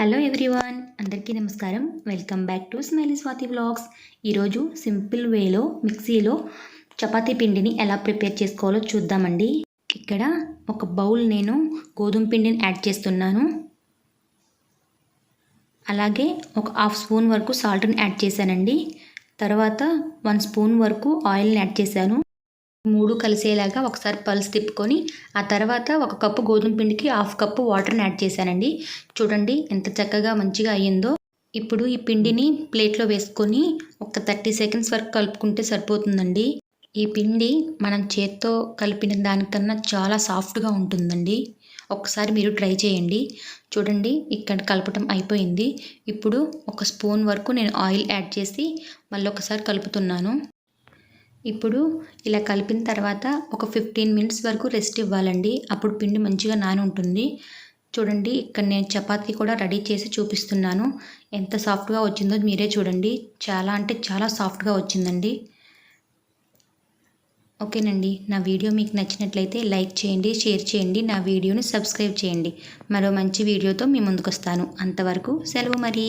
Hello everyone అందరికీ నమస్కారం. Welcome back to Smiley Swathi blogs ఈరోజు సింపుల్ వేలో మిక్సీలో చపాతీ పిండిని ఎలా ప్రిపేర్ చేసుకోవాలో చూద్దామండి. ఇక్కడ ఒక బౌల్ నేను గోధుమ పిండిని యాడ్ చేస్తున్నాను. అలాగే ఒక హాఫ్ స్పూన్ వరకు సాల్ట్ని యాడ్ చేశానండి. తర్వాత వన్ స్పూన్ వరకు ఆయిల్ని యాడ్ చేశాను. మూడు కలిసేలాగా ఒకసారి పల్స్ తిప్పుకొని ఆ తర్వాత ఒక కప్పు గోధుమ పిండికి హాఫ్ కప్పు వాటర్ని యాడ్ చేశానండి. చూడండి ఎంత చక్కగా మంచిగా అయ్యిందో. ఇప్పుడు ఈ పిండిని ప్లేట్లో వేసుకొని ఒక థర్టీ సెకండ్స్ వరకు కలుపుకుంటే సరిపోతుందండి. ఈ పిండి మనం చేత్తో కలిపిన దానికన్నా చాలా సాఫ్ట్గా ఉంటుందండి. ఒకసారి మీరు ట్రై చేయండి. చూడండి ఇక్కడ కలపటం అయిపోయింది. ఇప్పుడు ఒక స్పూన్ వరకు నేను ఆయిల్ యాడ్ చేసి మళ్ళీ ఒకసారి కలుపుతున్నాను. ఇప్పుడు ఇలా కలిపిన తర్వాత ఒక ఫిఫ్టీన్ మినిట్స్ వరకు రెస్ట్ ఇవ్వాలండి. అప్పుడు పిండి మంచిగా నాని ఉంటుంది చూడండి ఇక్కడ నేను చపాతీ కూడా రెడీ చేసి చూపిస్తున్నాను. ఎంత సాఫ్ట్గా వచ్చిందో మీరే చూడండి. చాలా అంటే చాలా సాఫ్ట్గా వచ్చిందండి. ఓకేనండి. నా వీడియో మీకు నచ్చినట్లయితే లైక్ చేయండి షేర్ చేయండి నా వీడియోని సబ్స్క్రైబ్ చేయండి. మరో మంచి వీడియోతో మీ ముందుకు వస్తాను అంతవరకు సెలవు మరి.